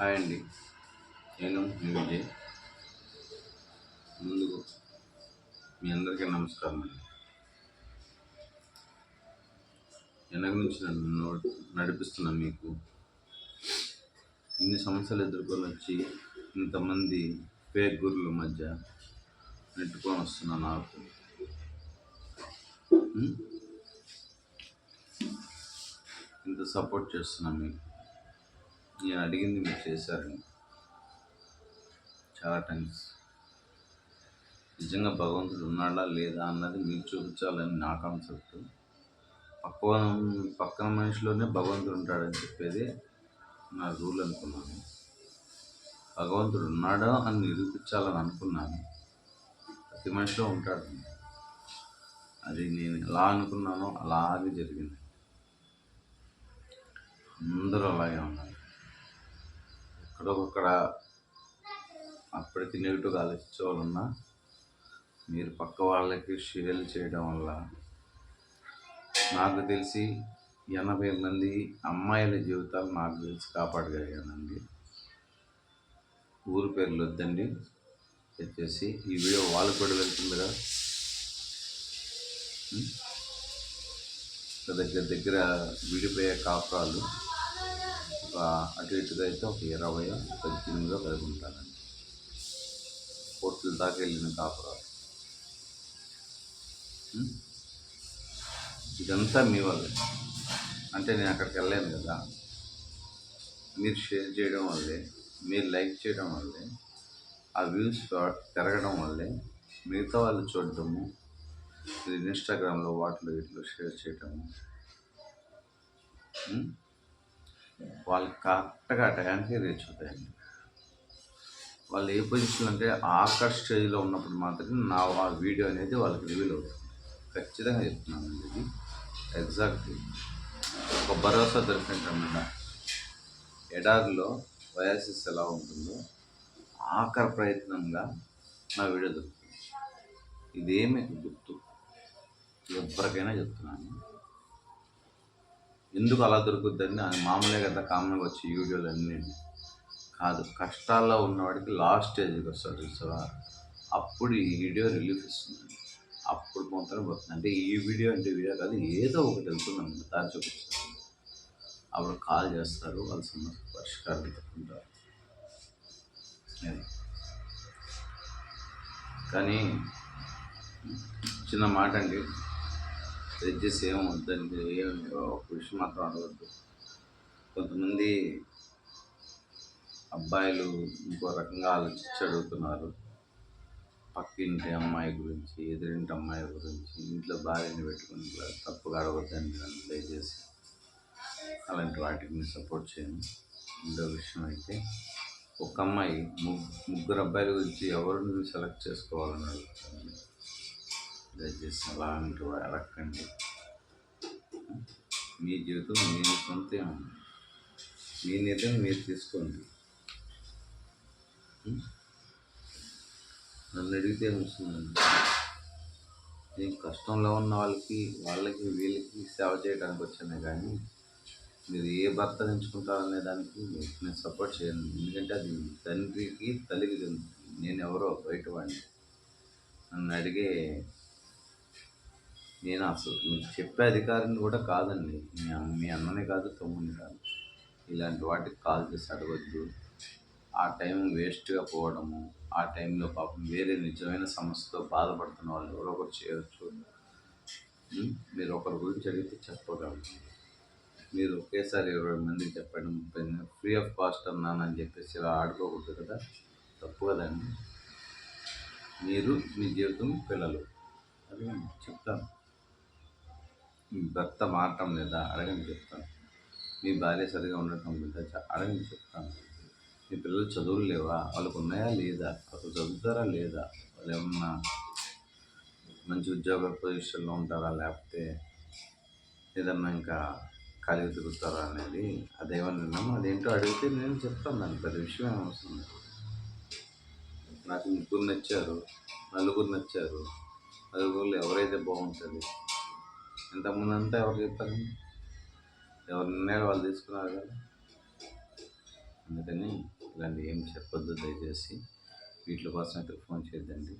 Hi అండి. నేను మీ విజయ్. ముందుకు మీ అందరికీ నమస్కారం అండి. వెనక నుంచి నన్ను నడిపిస్తున్న మీకు ఇన్ని సమస్యలు ఎదుర్కొని వచ్చి ఇంతమంది పేరు గురుల మధ్య నెట్టుకొని వస్తున్న నాకు. ఇంత సపోర్ట్ చేస్తున్నా మీకు. నేను అడిగింది మీరు చేశారు చాలా థ్యాంక్స్ నిజంగా భగవంతుడు ఉన్నాడా లేదా అన్నది మీరు చూపించాలని నా కాన్సెప్ట్ పక్కన పక్కన మనిషిలోనే భగవంతుడు ఉంటాడని చెప్పేది నా రూల్ అనుకున్నాను. భగవంతుడు ఉన్నాడా అని నిరూపించాలని అనుకున్నాను. ప్రతి మనిషిలో ఉంటాడు. అది నేను ఎలా అనుకున్నానో అలాగే జరిగింది. అందరూ అలాగే ఉన్నారు. ఎక్కడొక్కడ అప్పటికి నెగిటివ్గా ఆలోచించే వాళ్ళు ఉన్నా మీరు పక్క వాళ్ళకి షేర్లు చేయడం వల్ల నాకు తెలిసి ఎనభై మంది అమ్మాయిల జీవితాలు నాకు తెలిసి కాపాడగలిగానండి. ఊరు పేర్లు వద్దండి. వచ్చేసి ఈ వీడియో వాళ్ళకి కూడా వెళ్తుందిగా దగ్గర దగ్గర విడిపోయే కాపురాలు. ఒక అటు ఇటుగా అయితే ఒక ఇరవై పద్దెనిమిదో కలుగుంటానండి కోట్ల దాకా వెళ్ళిన కాపురాలు ఇదంతా మీ వల్లే. అంటే నేను అక్కడికి వెళ్ళాను కదా. మీరు షేర్ చేయడం వల్లే మీరు లైక్ చేయడం వల్లే ఆ వ్యూస్ పెరగడం వల్లే మిగతా వాళ్ళు చూడటము మీరు ఇన్స్టాగ్రామ్లో వాటిలో వీటిలో షేర్ చేయటము. వాళ్ళు వాళ్ళకి కరెక్ట్గా టయానికి రీచ్ అవుతాయండి వాళ్ళు ఏ పొజిషన్ అంటే ఆఖరి స్టేజ్లో ఉన్నప్పుడు మాత్రమే నా వీడియో అనేది వాళ్ళకి రివీల్ అవుతుంది. ఖచ్చితంగా చెప్తున్నానండి ఇది. ఎగ్జాక్ట్లీ ఒక భరోసా దొరికినట్టు ఎడారిలో వయాసిస్ ఎలా ఉంటుందో ఆఖరి ప్రయత్నంగా నా వీడియో దొరుకుతుంది. ఇదేమి గుర్తు. ఎవరికైనా చెప్తున్నాను. ఎందుకు అలా దొరుకుతుందని అది మామూలే కదా కామన్గా వచ్చే వీడియోలు అన్నీ కాదు కష్టాల్లో ఉన్నవాడికి లాస్ట్ స్టేజ్కి వస్తాడు చూసావా అప్పుడు ఈ వీడియో రిలీఫ్ ఇస్తుంది అప్పుడు మాత్రం పోతుంది అంటే ఈ వీడియో అంటే వీడియో కాదు ఏదో ఒకటి వెళ్తుంది దారి చూపిస్తారు అప్పుడు కాల్ చేస్తారు వాళ్ళ సమస్య పరిష్కారం పెట్టుకుంటారు కానీ చిన్న మాట అండి జడ్జెస్ ఏం వద్దండి ఏం ఒక విషయం మాత్రం అడగద్దు. కొంతమంది అబ్బాయిలు ఇంకో రకంగా ఆలోచించి అడుగుతున్నారు. పక్కింటి అమ్మాయి గురించి ఎదురింటి అమ్మాయి గురించి ఇంట్లో భార్యని పెట్టుకుని తప్పుగా అడగొద్దని నన్ను దయచేసి. అలాంటి వాటికి సపోర్ట్ చేయను రెండో విషయం అయితే ఒక అమ్మాయి ముగ్గు ముగ్గురు అబ్బాయిల గురించి ఎవరిని సెలెక్ట్ చేసుకోవాలని అడుగుతాను దయచేసి అలాంటి వా- అడగండి మీ జీవితం మీ సొంతం మీ నిర్ణయం మీరు తీసుకోండి. నన్ను అడిగితే వస్తుందండి నేను కష్టంలో ఉన్న వాళ్ళకి వాళ్ళకి వీళ్ళకి సేవ చేయడానికి వచ్చానే కానీ మీరు ఏ భర్త ఎంచుకుంటారనే దానికి నేను సపోర్ట్ చేయను. ఎందుకంటే అది తండ్రికి తల్లికి నేను ఎవరో బయటవాడిని. నన్ను అడిగే నేను అసలు మీకు చెప్పే అధికారిని కూడా కాదండి. మీ మీ అన్ననే కాదు తమ్ముని కాదు. ఇలాంటి వాటికి కాల్ చేసి అడగద్దు. ఆ టైం వేస్ట్గా పోవడము ఆ టైంలో పాపం వేరే నిజమైన సమస్యతో బాధపడుతున్న వాళ్ళు ఎవరో ఒకరు చేయవచ్చు మీరు ఒకరి గురించి అడిగితే చెప్పగలరు మీరు ఒకేసారి ఇరవై మందికి చెప్పడం ముప్పై ఫ్రీ ఆఫ్ కాస్ట్ అన్నానని చెప్పేసి ఇలా ఆడుకోకూడదు కదా? తప్పు కదండి మీరు మీ జీవితం పిల్లలు. అది చెప్తాను. మీ భర్త మారటం లేదా అడగని చెప్తాను. మీ భార్య సరిగా ఉండటం లేదా అడగని చెప్తాను. మీ పిల్లలు చదువులు లేవా? వాళ్ళకు ఉన్నాయా లేదా? అసలు చదువుతారా లేదా? వాళ్ళు ఏమన్నా మంచి ఉద్యోగ పొజిషన్లో ఉంటారా లేకపోతే ఏదన్నా ఇంకా ఖాళీ తిరుగుతారా అనేది అదేమని విన్నాము? అదేంటో అడిగితే నేను చెప్తాను. దానికి పెద్ద విషయం ఏమవుతుంది నాకు ముగ్గురు నచ్చారు నలుగురు నచ్చారు నలుగురులో ఎవరైతే బాగుంటుంది ఇంతకుముందు అంతా ఎవరు చెప్పారు ఎవరి నిర్ణయాలు వాళ్ళు తీసుకున్నారు కదా. అందుకని ఇలాంటి ఏం చెప్పొద్దు దయచేసి. వీటి కోసం అయితే ఫోన్ చేయొద్దండి.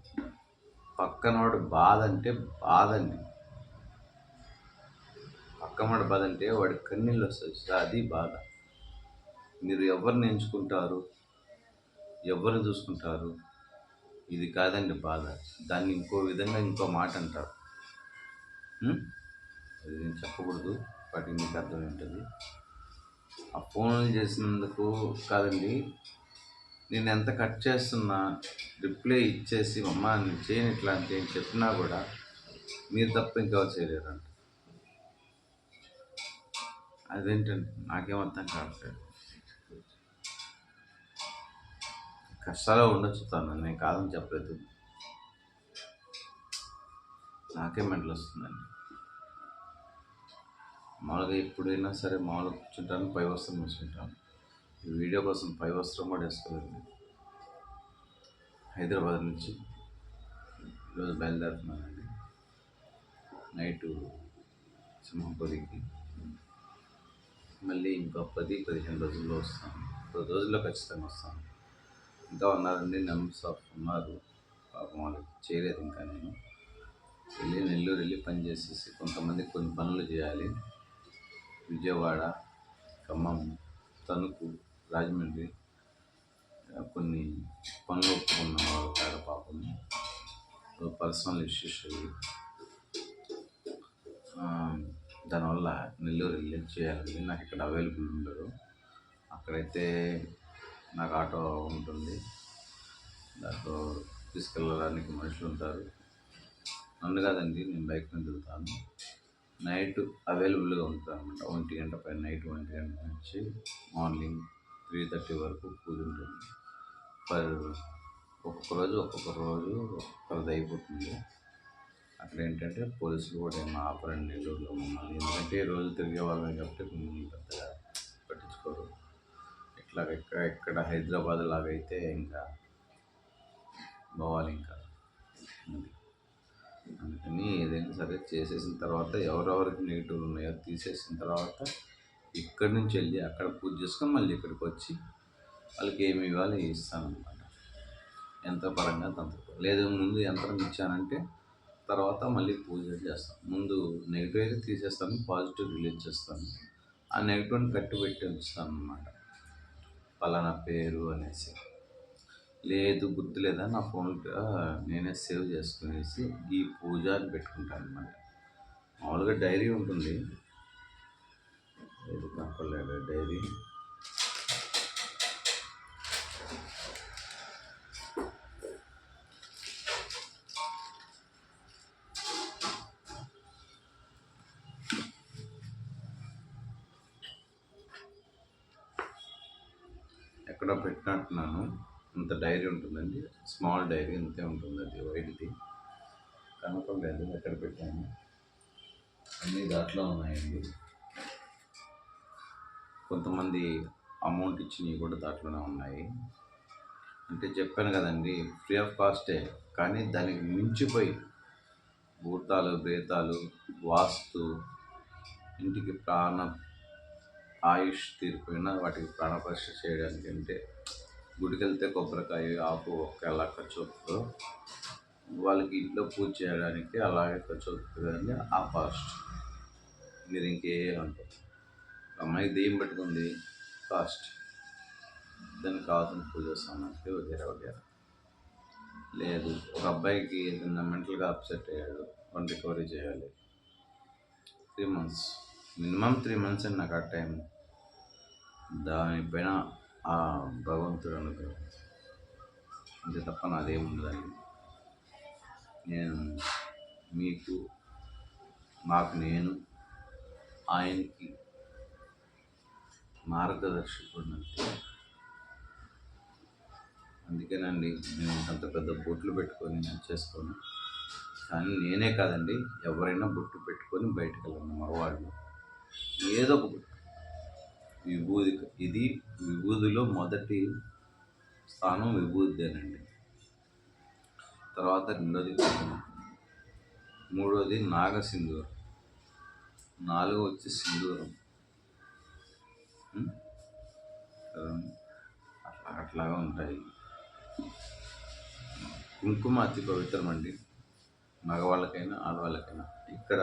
పక్కనవాడు బాధ అంటే బాధ అండి పక్కనవాడు బాధ అంటే వాడి కన్నీళ్ళు వస్తుంది చూసారా? అది బాధ. మీరు ఎవరిని ఎంచుకుంటారు? ఎవరిని చూసుకుంటారు? ఇది కాదండి బాధ. దాన్ని ఇంకో విధంగా ఇంకో మాట అంటారు. అది నేను చెప్పకూడదు వాటికి మీకు అర్థం ఉంటుంది ఆ ఫోన్లు చేసినందుకు కాదండి నేను ఎంత కట్ చేస్తున్నా రిప్లై ఇచ్చేసి అమ్మ నేను చేయను ఇట్లాంటి అని చెప్పినా కూడా మీరు తప్ప ఇంకా చేయలేరంట. అదేంటండి నాకేం అర్థం కావట్లేదు. కష్టాలు ఉండొచ్చు తను నేను కాదని చెప్పలేదు. నాకే మెంటలు వస్తుందండి మామూలుగా ఎప్పుడైనా సరే మామూలుగా కూర్చుంటాను పై వస్త్రం వేసుకుంటాను. ఈ వీడియో కోసం పై వస్త్రం కూడా వేసుకోలేదు హైదరాబాద్ నుంచి ఈరోజు బయలుదేరుతున్నానండి. నైటు సింహపురికి మళ్ళీ ఇంకో పది పదిహేను రోజుల్లో వస్తాను. పది రోజుల్లో ఖచ్చితంగా వస్తాను. ఇంకా ఉన్నారండి నెంబర్స్ ఆఫ్ ఉన్నారు. పాపం వాళ్ళకి చేయలేదు ఇంకా నేను. వెళ్ళి నెల్లూరు వెళ్ళి పని చేసేసి కొంతమంది కొన్ని పనులు చేయాలి. విజయవాడ ఖమ్మం తణుకు రాజమండ్రి కొన్ని పనులు ఒప్పుకున్న వాళ్ళు కాడ పాపం. పర్సనల్ ఇష్యూస్ దానివల్ల నెల్లూరు వెళ్ళి చేయాలి నాకు ఇక్కడ అవైలబుల్ ఉండదు. అక్కడైతే నాకు ఆటో ఉంటుంది. దాంట్లో తీసుకెళ్ళడానికి మనుషులు ఉంటారు. నన్ను కాదండి నేను బైక్ మీద వెళ్తాను. నైట్ అవైలబుల్గా ఉంటాను అనమాట ఒంటి గంట పైన నైట్ ఒంటి గంట నుంచి మార్నింగ్ త్రీ థర్టీ వరకు పూజ ఉంటుంది. పర్ ఒక్కొక్క రోజు ఒక్కొక్క రోజు ఒక్కొక్కరిది అయిపోతుంది. అక్కడ ఏంటంటే పోలీసులు కూడా ఏమో ఆపరండి నెల్లూరులో మమ్మల్ని. ఎందుకంటే రోజు తిరిగే వాళ్ళని కాబట్టి మమ్మల్ని పెద్దగా పట్టించుకోరు. ఇట్లా ఎక్కడ ఎక్కడ హైదరాబాద్ లాగా అయితే ఇంకా పోవాలి ఇంకా. అన్నీ ఏదైనా సరే చేసేసిన తర్వాత ఎవరెవరికి నెగిటివ్లు ఉన్నాయో తీసేసిన తర్వాత ఇక్కడి నుంచి వెళ్ళి అక్కడ పూజ చేసుకొని మళ్ళీ ఇక్కడికి వచ్చి వాళ్ళకి ఏమి ఇవ్వాలి ఇస్తాను అనమాట ఎంత పరంగా తంత్ర లేదు ముందు యంత్రం ఇచ్చానంటే తర్వాత మళ్ళీ పూజ చేస్తాను ముందు నెగిటివ్ అయితే తీసేస్తాను పాజిటివ్ రిలీజ్ చేస్తాను. ఆ నెగిటివ్ని కట్టి పెట్టి ఉంచుతాను అనమాట పలానా పేరు అనేసి. లేదు గుర్తు లేదా నా ఫోన్ నేనే సేవ్ చేసుకునేసి ఈ పూజ అని పెట్టుకుంటాను అనమాట మామూలుగా డైరీ ఉంటుంది. లేదు కనపడలేదు. డైరీ. ఎక్కడ పెట్టినట్టున్నాను. అంత డైరీ ఉంటుందండి. స్మాల్ డైరీ అంతే ఉంటుంది అది వైట్ది. కనపడలేదు ఎక్కడ పెట్టాను? అన్నీ దాంట్లో ఉన్నాయండి. కొంతమంది అమౌంట్ ఇచ్చినవి కూడా దాంట్లోనే ఉన్నాయి. అంటే చెప్పాను కదండి ఫ్రీ ఆఫ్ కాస్టే. కానీ దానికి మించిపోయి భూతాలు ప్రేతాలు వాస్తు ఇంటికి ప్రాణ ఆయుష్ తీరిపోయినా వాటికి ప్రాణపరీక్ష చేయడానికి అంటే గుడికెళ్తే కొబ్బరికాయ ఆకు ఒకేలా ఖర్చు వాళ్ళకి ఇంట్లో పూజ చేయడానికి అలాగే ఖర్చు అవుతుంది ఆ కాస్ట్. మీరు ఇంకేమంటారు? అమ్మాయి దెయ్యం పెట్టుకుంది కాస్ట్. దానికి కావాల్సిన పూజ సామాగ్రి వగేరా వగేరా లేదు ఒక అబ్బాయికి ఏదైనా మెంటల్గా అప్సెట్ అయ్యాడు వన్ రికవరీ చేయాలి. Three months minimum three months అండి నాకు ఆ టైం దానిపైన ఆ భగవంతుడు అనుగ్రహం అంతే తప్ప నాదేం ఉండదండి. నేను మీకు నాకు నేను ఆయనకి మార్గదర్శకుడు అందుకేనండి నేను అంత పెద్ద బొట్లు పెట్టుకొని నేను చేసుకోను కానీ నేనే కాదండి ఎవరైనా బొట్టు పెట్టుకొని బయటకు వెళ్ళండి మగవాళ్ళు ఏదో ఒక బొట్టు. విభూది ఇది విభూదిలో మొదటి స్థానం విభూతిదేనండి తర్వాత రెండోది మూడోది నాగసింధూరం. సింధూరం వచ్చి సింధూరం. అట్లా అట్లాగా ఉంటాయి. కుంకుమ అతి పవిత్రం అండి మగవాళ్ళకైనా ఆడవాళ్ళకైనా. ఇక్కడ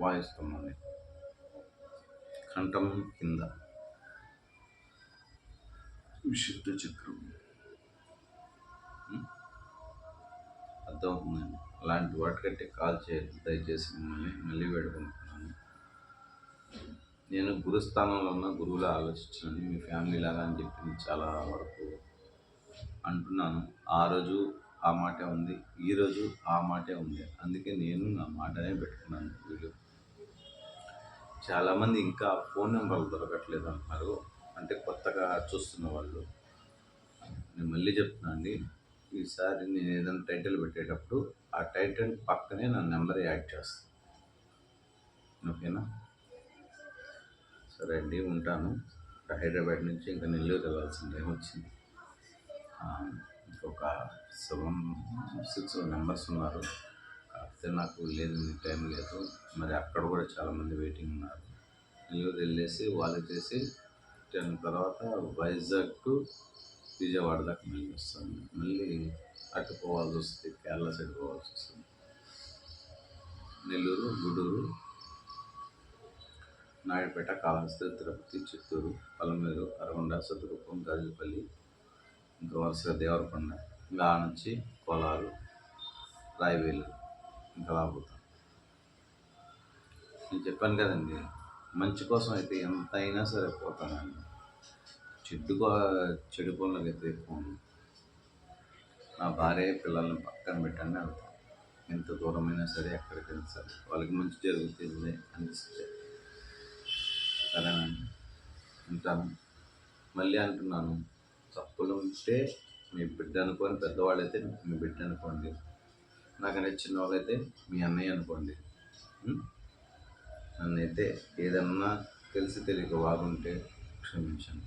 వాయిస్తున్నాను కంఠం కింద. విశుద్ధ చక్రం. అర్థమవుతుందండి. అలాంటి వాటికంటే కాల్ చేయాలి దయచేసి మిమ్మల్ని మళ్ళీ వేడుకుంటున్నాను. నేను గురుస్థానంలో ఉన్న గురువులా ఆలోచించాను మీ ఫ్యామిలీ లాగా అని చెప్పి చాలా వరకు అంటున్నాను. ఆ రోజు ఆ మాటే ఉంది ఈ రోజు ఆ మాటే ఉంది. అందుకే నేను నా మాటనే పెట్టుకున్నాను. వీడియో చాలామంది ఇంకా ఫోన్ నెంబర్లు దొరకట్లేదు అంటున్నారు. అంటే కొత్తగా చూస్తున్న వాళ్ళు. నేను మళ్ళీ చెప్తున్నా అండి ఈసారి నేను ఏదైనా టైటిల్ పెట్టేటప్పుడు ఆ టైటిల్ పక్కనే నా నెంబర్ యాడ్ చేస్తాను ఓకేనా? సరే అండి ఉంటాను. హైదరాబాద్ నుంచి ఇంకా నెల్లూరు వెళ్ళాల్సిన టైం వచ్చింది ఇంకొక సెవెన్ సిక్స్ మెంబర్స్ ఉన్నారు. చెప్తే నాకు లేదు టైం లేదు. మరి అక్కడ కూడా చాలామంది వెయిటింగ్ ఉన్నారు. నెల్లూరు వెళ్ళేసి వాళ్ళకి చేసి టెన్ తర్వాత వైజాగ్ టు విజయవాడ దాకా మళ్ళీ వస్తాను. మళ్ళీ అటు పోవాల్సి వస్తుంది కేరళ సైడ్ పోవాల్సి వస్తుంది. నెల్లూరు గుడూరు నాయుడుపేట కాళహస్తి తిరుపతి చిత్తూరు పలమేరు అరగొండ సత్తుకుప్పం గాజుపల్లి ఇంకా వరుసగా దేవరకొండ ఇంకా ఆ నుంచి కోలారు రాయవేలు. ఇంకా నేను చెప్పాను కదండి మంచి కోసం అయితే ఎంత అయినా సరే పోతానండి. చెడ్డు చెడు పనులకు అయితే పోను నా భార్య పిల్లల్ని పక్కన పెట్టండి వెళ్తాను ఎంత దూరమైనా సరే ఎక్కడికైనా సరే. వాళ్ళకి మంచి జరుగుతుంది అనిపిస్తే సరేనండి. ఉంటాను మళ్ళీ అంటున్నాను తప్పులు ఉంటే మీ బిడ్డ అనుకోని పెద్దవాళ్ళైతే మీ బిడ్డ అనుకోండి. నాకు చిన్న వాళ్ళైతే మీ అన్నయ్య అనుకోండి. నన్నైతే ఏదన్నా తెలిసి తెలియక బాగుంటే క్షమించండి.